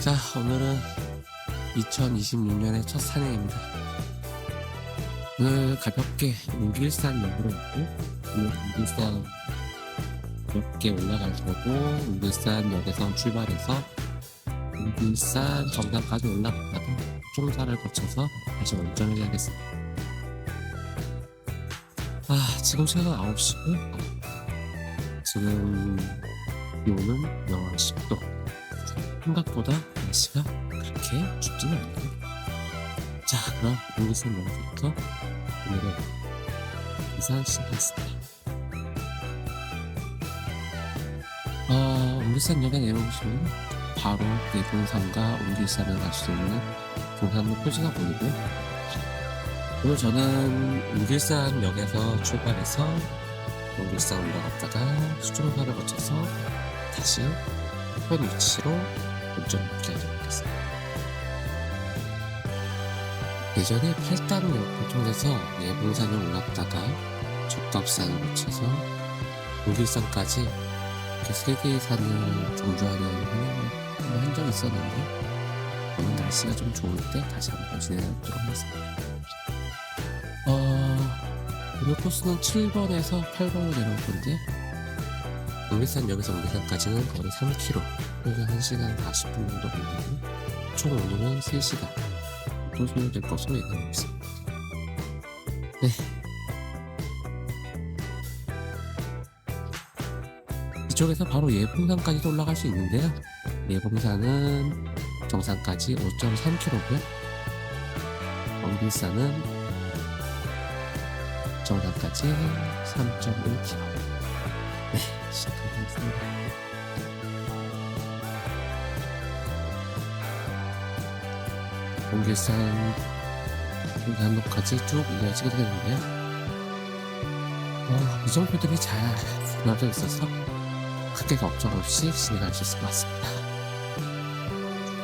자, 오늘은 2026년의 첫 산행입니다. 오늘 가볍게 웅길산 역으로 있고, 오늘 웅길산 몇개 올라갈 거고, 웅길산 역에서 출발해서 웅길산 정상까지 올라갔다가 총사를 거쳐서 다시 원전을 해야겠습니다. 아, 지금 시간은 9시고, 지금 기온은 영하 10도. 생각보다 날씨가 그렇게 춥지는 않네요. 자, 그럼 웅길산 역부터 오늘은 이사 시작하겠습니다. 어, 웅길산역에 내려오시면 바로 내동산과 웅길산을 갈 수 있는 동산로 표지가 보이고요. 오늘 저는 웅길산역에서 출발해서 웅길산 올라갔다가 수중사를 거쳐서 다시 현 위치로 운전을 기다리겠습니다. 예전에 팔당 역을 통해서 예봉산을 올랐다가 적갑산을 거쳐서 웅길산까지 이렇게 세 개의 산을 종주하는 한번 한 적이 있었는데 오늘 날씨가 좀 좋을 때 다시 한번 진행하도록 하겠습니다. 어, 오늘 코스는 7번에서 8번으로 내려올 건데 웅길산역에서 웅길산까지는 거의 3km 그래서 1시간 40분 정도 걸리고 총 오늘은 3시간 또 소요될 것으로 예상하고 있습니다. 네. 이쪽에서 바로 예봉산까지도 올라갈 수 있는데요. 예봉산은 정상까지 5.3km고요. 왕길산은 정상까지 3.1km. 네, 시작하겠습니다. 공길산 한로까지 쭉 이어지게 되는데요. 어, 이정표들이 잘 나눠져 있어서 크게 걱정 없이 진행할 수 같습니다.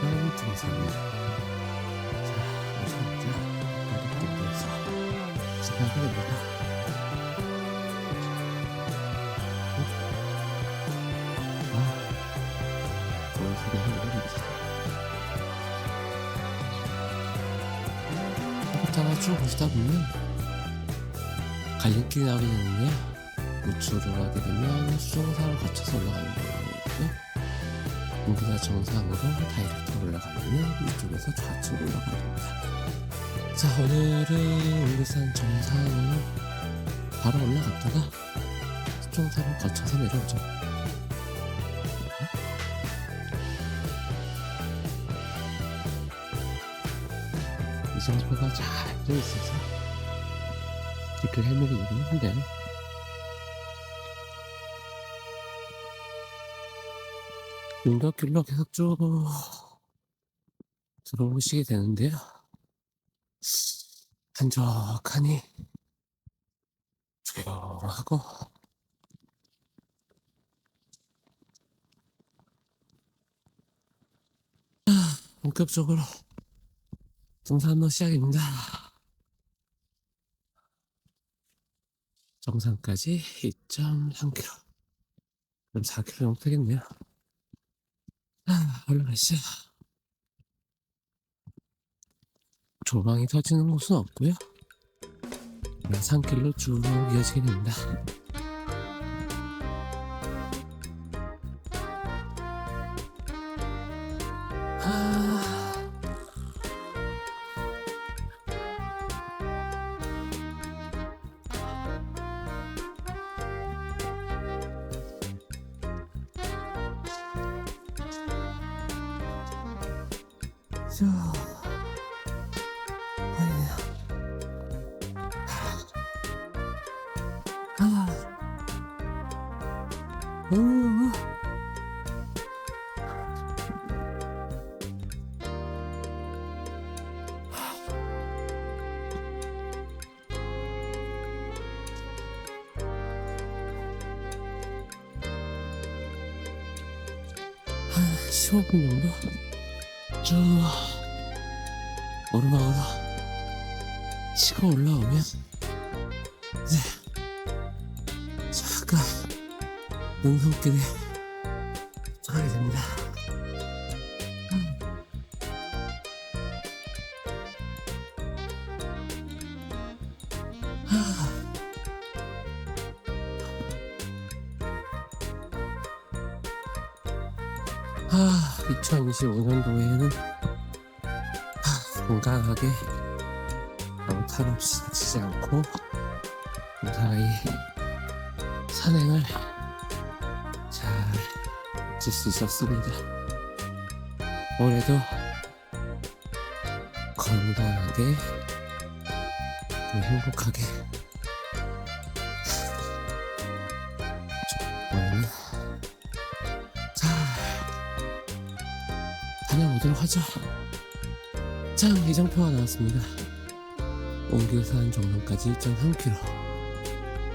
다음 등산입니다. 자, 우선 자, 내리기에서 시작하게 됩니다. 쭉 보시다 보면 갈림길이 나오게 되는데요. 우측으로 가게 되면 수정사를 거쳐서 올라가는 거고요. 여기가 정상으로 다이렉트로 올라가려면 이쪽에서 좌측으로 올라가야 됩니다. 자, 오늘은 웅리산 정상으로 바로 올라갔다가 수정사를 거쳐서 내려오죠. 이 정도가 잘 되어 있어서 댓글 헬멧이 이긴 한데요. 윤덕 길로 계속 쭉 들어오시게 되는데요. 한적하니 조용하고 본격적으로 등산로 시작입니다. 정상까지 2.3km. 그럼 4km 정도 되겠네요. 아, 올라가시죠. 조망이 터지는 곳은 없고요. 산길로 쭉 이어지게 됩니다. 음, 한 15분 정도 쭉 오르막으로 치고 올라오면 영성길에 가게 됩니다. 아, 아 2025년도에는 아, 건강하게 아무 탈 없이 지지 않고 무사히 산행을 마칠 수 있었습니다. 올해도 건강하게 행복하게 올해는 잘 다녀오도록 하죠. 자, 예정표가 나왔습니다. 옹교산 정상까지 1.3km.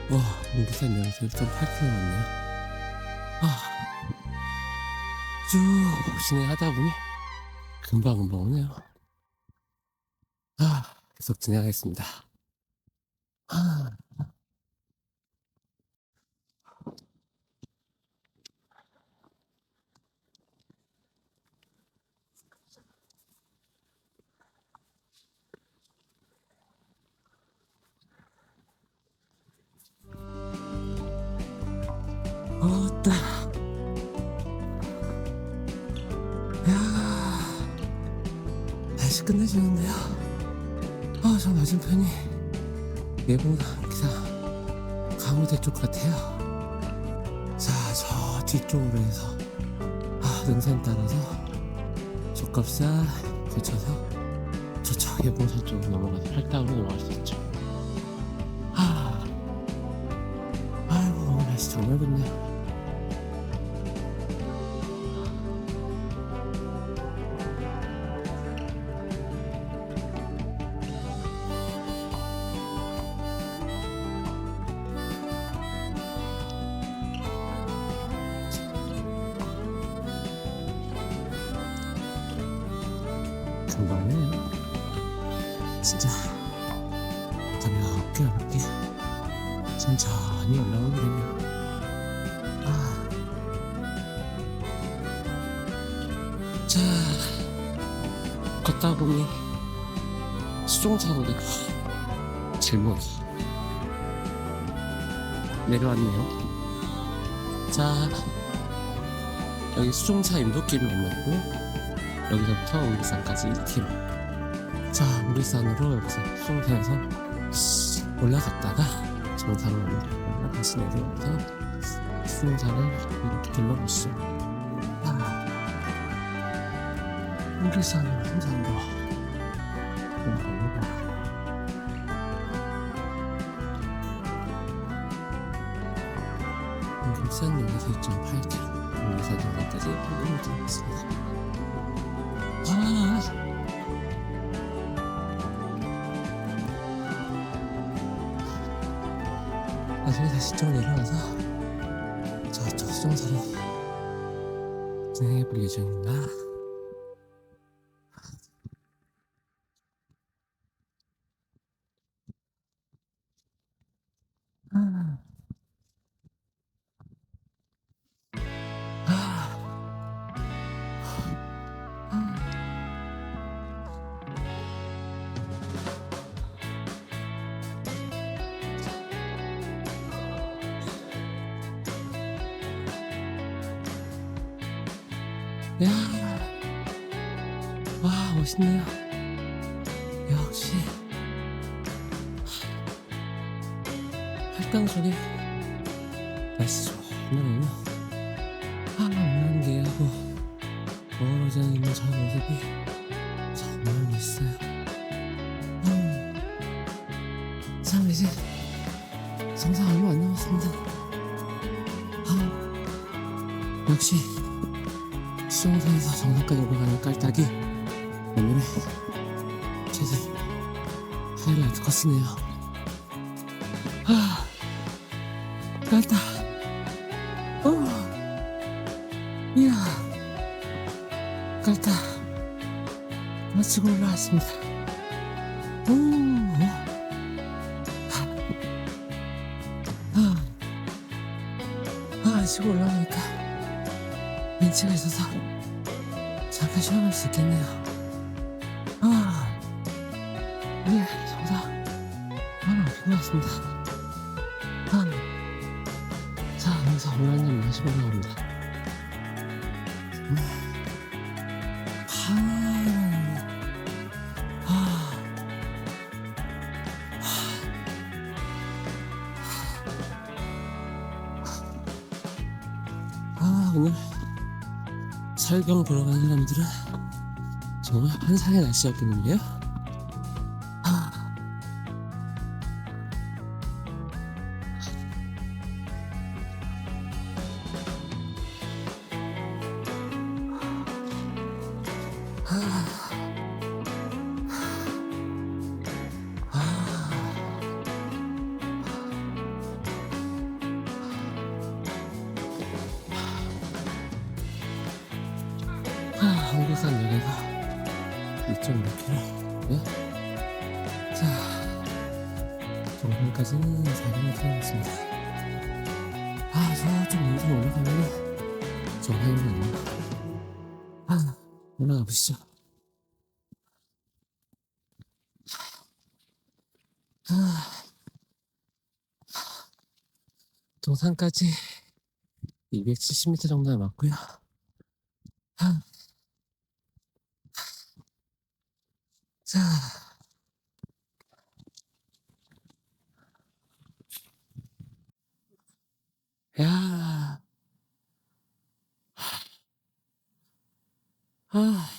와, 옹교산 여기서 1.8km 왔네요. 아, 쭉 진행하다 보니 금방금방 오네요. 아, 계속 진행하겠습니다. 아, 어따. 날씨 끝내주는데요. 아, 저 맞은편이 예보나 기사 가무대 쪽 같아요. 자, 저 뒤쪽으로 해서 아, 능선 따라서 족갑사 거쳐서 저쪽 예봉산 쪽으로 넘어가서 팔당으로 넘어갈 수 있죠. 아, 아이고 오늘 날씨 정말 좋네요. 금방이네요. 진짜 가볍게 가볍게 천천히 올라오게 되네요. 아. 자, 걷다 보니 수종차로가 제목이 내려왔네요. 자, 여기 수종차 인도길을 만났고 여기서부터 우리산까지 1km. 자, 우리산으로 여기서 수송사에서 올라갔다가 정상으로 올라갔다가 다시 내려와서 수송사를 이렇게 둘러보시죠. 아, 우리산 홍산도 올라갑니다. 우리산 여기서 2.8km, 우리산 정상까지 1km 들어갔습니다. 나중에 다시 좀 내려와서 저쪽 수정사로 진행해 볼 예정입니다. 야, 와 멋있네요. 역시 활강 속에 날씨 좋네요. 수영장에서 정상까지 올라가는 깔딱이 오늘의 최대 하이라이트 코스네요. 아, 깔딱. 어, 이야, 깔딱. 마치고 올라왔습니다. 벤치가 있어서 잠깐 쉬어갈 수 있겠네요. 아, 예, 정상 하나 없는 것 같습니다. 설경 보러 가는 사람들은 정말 환상의 날씨였겠는데요? 인상 올라가면은 정상이거든요. 아, 올라가 보시죠. 아, 동산까지 270m 정도 남았고요. 아, 자, 야, 아,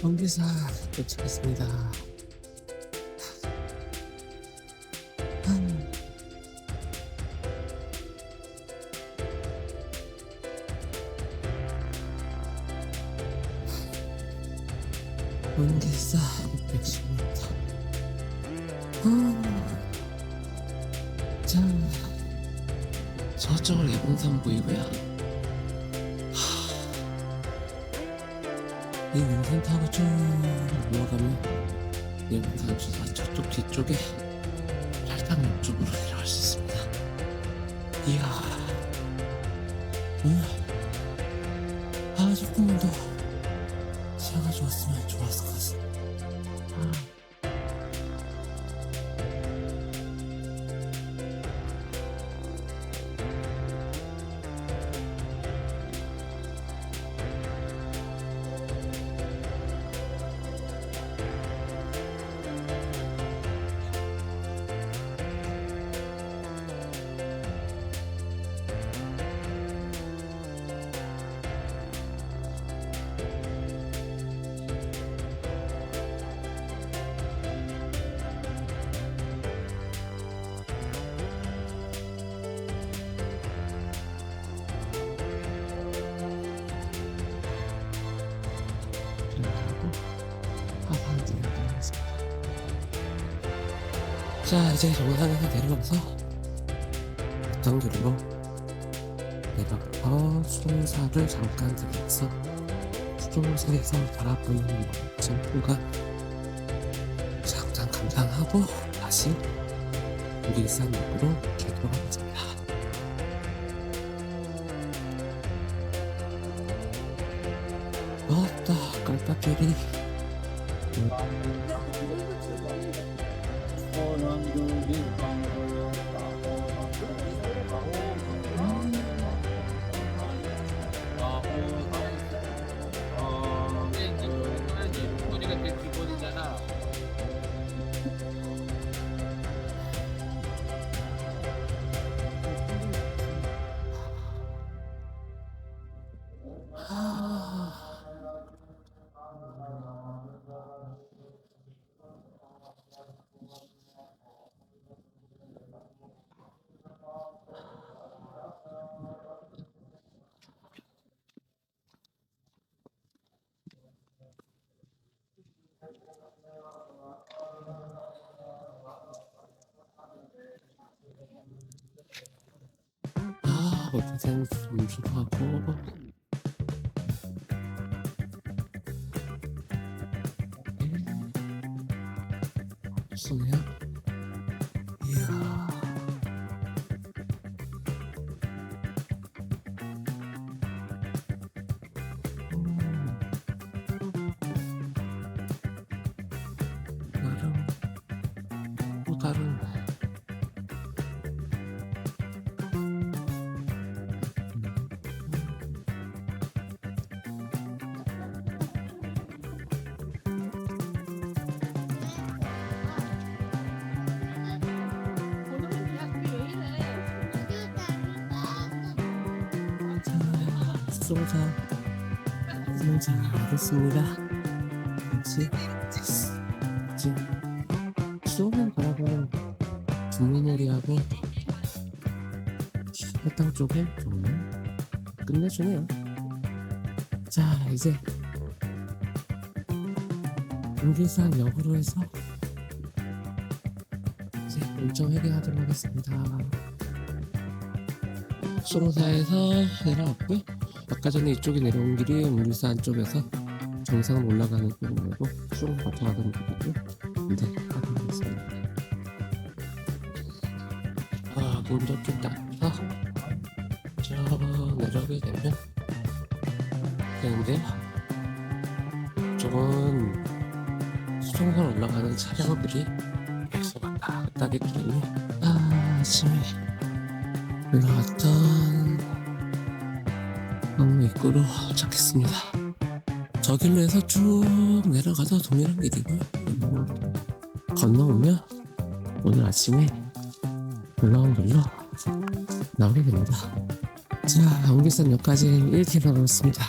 경기사 도착했습니다. 쪽 뒤쪽에 팔당 옆쪽으로 내려갈 수 있습니다. 이야, 음. 아 조금만 더 자 이제 정상에서 내려가서 당길로 내려가서 수동사를 잠깐 들려서 수동사에서 바라보는 멋진 풍간. 잠깐 감상하고 다시 우리산 역으로 개돌아가겠습니다. 왔다 깔딱거리 우리 아 어디든 음주하고 쓰네요 송사 수송사 됐습니다 역시 지금 수영을 바라보는 국민놀이하고 해당 쪽에 정말 끝내주네요. 자 이제 용기산 역으로 해서 이제 일정 회귀하도록 하겠습니다. 수로사에서 내려왔고요 아까 전에 이쪽에 내려온 길이 물산 쪽에서 정상 올라가는 길 말고 수로 버텨가는 길이고 근데 가보겠습니다. 아 문도 좀 닦아서 저 내려오게 되면 되는데요 저건 수송선 올라가는 차량들이 계속 왔다 갔다 하기 때문에 아 아침에 올라왔던 너무 입구로 찾겠습니다. 저 길로 해서 쭉 내려가서 동일한 길이고요. 음, 건너오면 오늘 아침에 올라온 길로 나오게 됩니다. 자, 옹기산역까지 1km 남았습니다.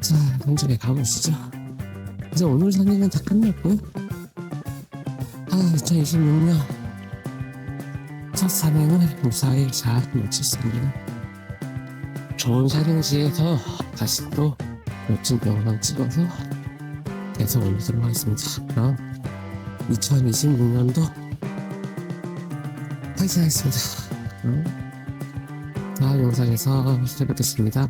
자, 현장에 가보시죠. 이제 오늘 산행은 다 끝났고요. 아, 2026년 첫 산행을 무사히 잘 마쳤습니다. 좋은 촬영지에서 다시 또 멋진 영상 찍어서 계속 올리도록 하겠습니다. 그럼 2026년도 파이팅 하겠습니다. 다음 영상에서 뵙겠습니다.